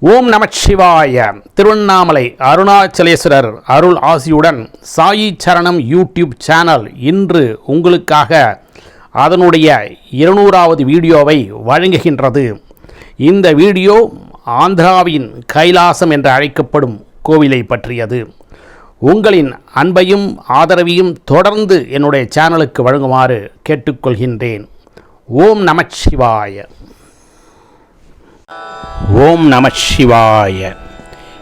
ஓம் நமச்சிவாய. திருவண்ணாமலை அருணாச்சலேஸ்வரர் அருள் ஆசியுடன் சாயி சரணம் YouTube channel இன்று உங்களுக்காக அதனுடைய இருநூறாவது வீடியோவை வழங்குகின்றது. இந்த வீடியோ ஆந்திராவின் கைலாசம் என்று அழைக்கப்படும் கோவிலை பற்றியது. உங்களின் அன்பையும் ஆதரவையும் தொடர்ந்து என்னுடைய சேனலுக்கு வழங்குமாறு கேட்டுக்கொள்கின்றேன். ஓம் நமச்சிவாய. ஓம் நம சிவாய.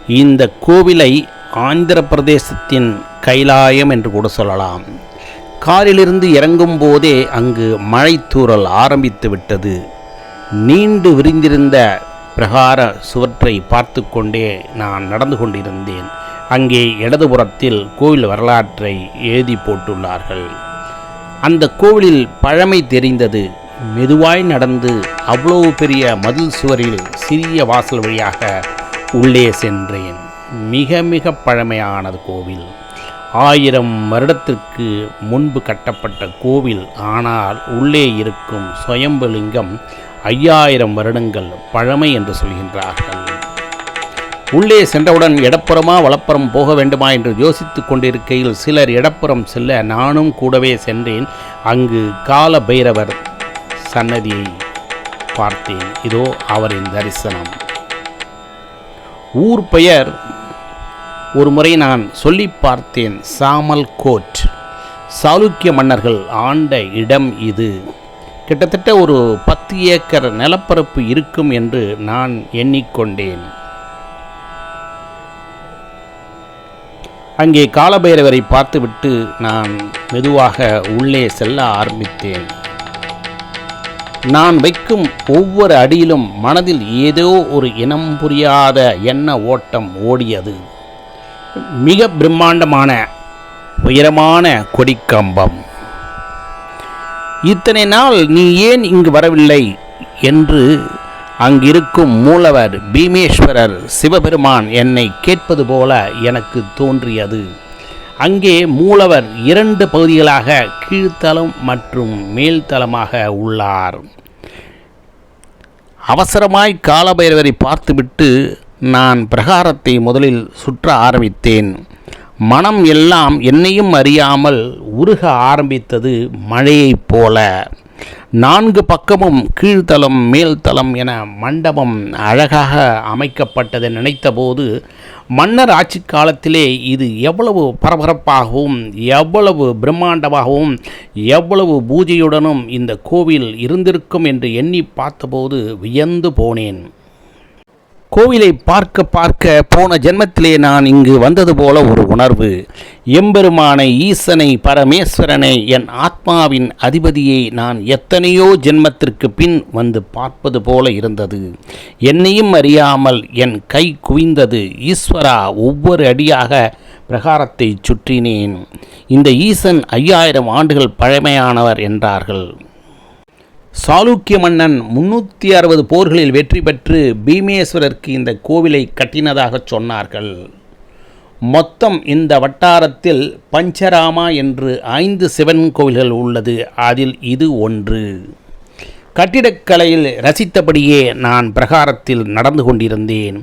இந்த கோவிலை ஆந்திர பிரதேசத்தின் கைலாயம் என்று கூட சொல்லலாம். காரிலிருந்து இறங்கும் போதே அங்கு மழைத்தூறல் ஆரம்பித்து விட்டது. நீண்டு விரிந்திருந்த பிரகார சுவற்றை பார்த்து கொண்டே நான் நடந்து கொண்டிருந்தேன். அங்கே இடதுபுறத்தில் கோவில் வரலாற்றை எழுதி போட்டுள்ளார்கள். அந்த கோவிலில் பழமை தெரிந்தது மெதுவாய் நடந்து அவ்வளவு பெரிய மதில் சுவரில் சிறிய வாசல் வழியாக உள்ளே சென்றேன். மிக மிக பழமையானது கோவில். ஆயிரம் வருடத்திற்கு முன்பு கட்டப்பட்ட கோவில். ஆனால் உள்ளே இருக்கும் சுயம்புலிங்கம் ஐயாயிரம் வருடங்கள் பழமை என்று சொல்கின்றார்கள். உள்ளே சென்றவுடன் இடப்புறமா வலப்புறம் போக வேண்டுமா என்று யோசித்துக் கொண்டிருக்கையில் சிலர் இடப்புறம் செல்ல நானும் கூடவே சென்றேன். அங்கு கால பைரவர் சன்னதியை பார்த்தேன். இதோ அவரின் தரிசனம். ஊர் பெயர் ஒரு முறை நான் சொல்லி பார்த்தேன். சாமல் கோட் சாளுக்கிய மன்னர்கள் ஆண்ட இடம் இது. கிட்டத்தட்ட ஒரு பத்து ஏக்கர் நிலப்பரப்பு இருக்கும் என்று நான் எண்ணிக்கொண்டேன். அங்கே காலபைரவரை பார்த்துவிட்டு நான் மெதுவாக உள்ளே செல்ல ஆரம்பித்தேன். நான் வைக்கும் ஒவ்வொரு அடியிலும் மனதில் ஏதோ ஒரு இனம் புரியாத எண்ண ஓட்டம் ஓடியது. மிக பிரம்மாண்டமான உயரமான கொடிக்கம்பம். இத்தனை நாள் நீ ஏன் இங்கு வரவில்லை? என்று அங்கிருக்கும் மூலவர் பீமேஸ்வரர் சிவபெருமான் என்னை கேட்பது போல எனக்கு தோன்றியது. அங்கே மூலவர் இரண்டு பகுதிகளாக கீழ்த்தலம் மற்றும் மேல்தலமாக உள்ளார். அவசரமாய் காலபைரவரை பார்த்துவிட்டு நான் பிரகாரத்தை முதலில் சுற்ற ஆரம்பித்தேன். மனம் எல்லாம் என்னையும் அறியாமல் உருக ஆரம்பித்தது மழையைப் போல. நான்கு பக்கமும் கீழ்த்தலம் மேல்தலம் என மண்டபம் அழகாக அமைக்கப்பட்டதை நினைத்தபோது மன்னர் ஆட்சி காலத்திலே இது எவ்வளவு பரபரப்பாகவும் எவ்வளவு பிரம்மாண்டமாகவும் எவ்வளவு பூஜையுடனும் இந்த கோவில் இருந்திருக்கும் என்று எண்ணி பார்த்தபோது வியந்து போனேன். கோவிலை பார்க்க பார்க்க போன ஜென்மத்திலே நான் இங்கு வந்தது போல ஒரு உணர்வு. எம்பெருமானை ஈசனை பரமேஸ்வரனை என் ஆத்மாவின் அதிபதியை நான் எத்தனையோ ஜென்மத்திற்கு பின் வந்து பார்ப்பது போல இருந்தது. என்னையும் அறியாமல் என் கை குவிந்தது. ஈஸ்வரா ஒவ்வொரு அடியாக பிரகாரத்தை சுற்றினேன். இந்த ஈசன் ஐயாயிரம் ஆண்டுகள் பழமையானவர் என்றார்கள். சாளுக்கிய மன்னன் முன்னூற்றி அறுபது போர்களில் வெற்றி பெற்று பீமேஸ்வரருக்கு இந்த கோவிலை கட்டினதாக சொன்னார்கள். மொத்தம் இந்த வட்டாரத்தில் பஞ்சராமா என்று ஐந்து சிவன் கோவில்கள் உள்ளது. அதில் இது ஒன்று. கட்டிடக்கலையில் ரசித்தபடியே நான் பிரகாரத்தில் நடந்து கொண்டிருந்தேன்.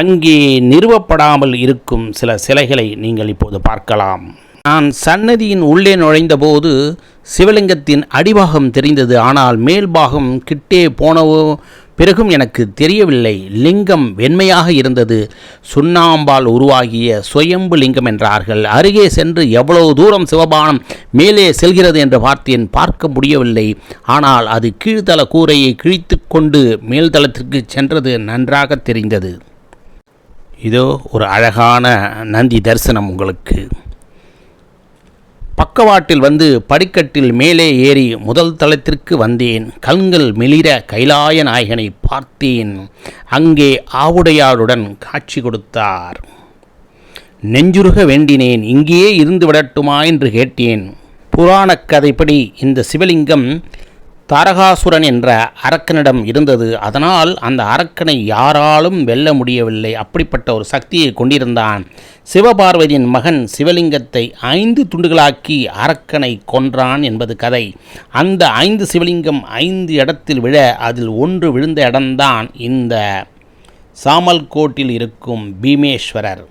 அங்கே நிறுவப்படாமல் இருக்கும் சில சிலைகளை நீங்கள் இப்போது பார்க்கலாம். நான் சன்னதியின் உள்ளே நுழைந்தபோது சிவலிங்கத்தின் அடிபாகம் தெரிந்தது. ஆனால் மேல்பாகம் கிட்டே போனவோ பிறகும் எனக்கு தெரியவில்லை. லிங்கம் வெண்மையாக இருந்தது. சுண்ணாம்பால் உருவாகிய சுயம்பு லிங்கம் என்றார்கள். அருகே சென்று எவ்வளவு தூரம் சிவபானம் மேலே செல்கிறது என்று பார்த்தேன். பார்க்க முடியவில்லை. ஆனால் அது கீழ்தள கூரையை கிழித்து கொண்டு மேல்தளத்திற்கு சென்றது நன்றாக தெரிந்தது. இதோ ஒரு அழகான நந்தி தரிசனம் உங்களுக்கு. பக்கவாட்டில் வந்து படிக்கட்டில் மேலே ஏறி முதல் தளத்திற்கு வந்தேன். கண்கள் மெளிர கைலாய நாயகனை பார்த்தேன். அங்கே ஆவுடையாருடன் காட்சி கொடுத்தார். நெஞ்சுருக வேண்டினேன் இங்கேயே இருந்து விடட்டுமா? என்று கேட்டேன். புராணக் கதைப்படி இந்த சிவலிங்கம் தாரகாசுரன் என்ற அரக்கனிடம் இருந்தது. அதனால் அந்த அரக்கனை யாராலும் வெல்ல முடியவில்லை. அப்படிப்பட்ட ஒரு சக்தியை கொண்டிருந்தான். சிவபார்வதியின் மகன் சிவலிங்கத்தை ஐந்து துண்டுகளாக்கி அரக்கனை கொன்றான் என்பது கதை. அந்த ஐந்து சிவலிங்கம் ஐந்து இடத்தில் விழ அதில் ஒன்று விழுந்த இடம்தான் இந்த சாமல்கோட்டில் இருக்கும் பீமேஸ்வரர்.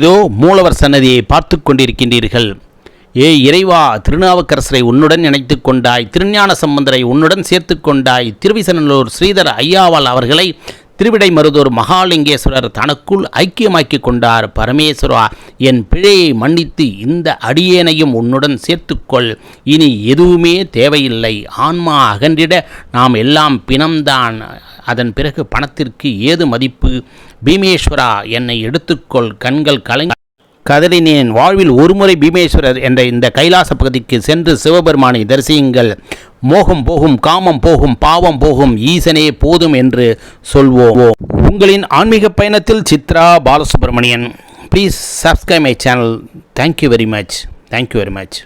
இதோ மூலவர் சன்னதியை பார்த்து கொண்டிருக்கின்றீர்கள். ஏ இறைவா திருநாவுக்கரசரை உன்னுடன் இணைத்து கொண்டாய் திருஞான சம்பந்தரை உன்னுடன் சேர்த்து கொண்டாய் திருவிசநல்லூர் ஸ்ரீதர் ஐயாவால் அவர்களை திருவிடை மருதூர் மகாலிங்கேஸ்வரர் தனக்குள் ஐக்கியமாக்கி கொண்டார். பரமேஸ்வரா என் பிழையை மன்னித்து இந்த அடியேனையும் உன்னுடன் சேர்த்துக்கொள் இனி எதுவுமே தேவையில்லை. ஆன்மா அகன்றிட நாம் எல்லாம் பிணம்தான். அதன் பிறகு பணத்திற்கு ஏது மதிப்பு? பீமேஸ்வரா என்னை எடுத்துக்கொள் கண்கள் கலை கதறினேன் வாழ்வில் ஒருமுறை பீமேஸ்வரர் என்ற இந்த கைலாச பகுதிக்கு சென்று சிவபெருமானை தரிசியுங்கள். மோகம் போகும் காமம் போகும் பாவம் போகும் ஈசனே போதும் என்று சொல்வோம். உங்களின் ஆன்மீக பயணத்தில் Chitra Balasubramanian please subscribe my channel thank you very much thank you very much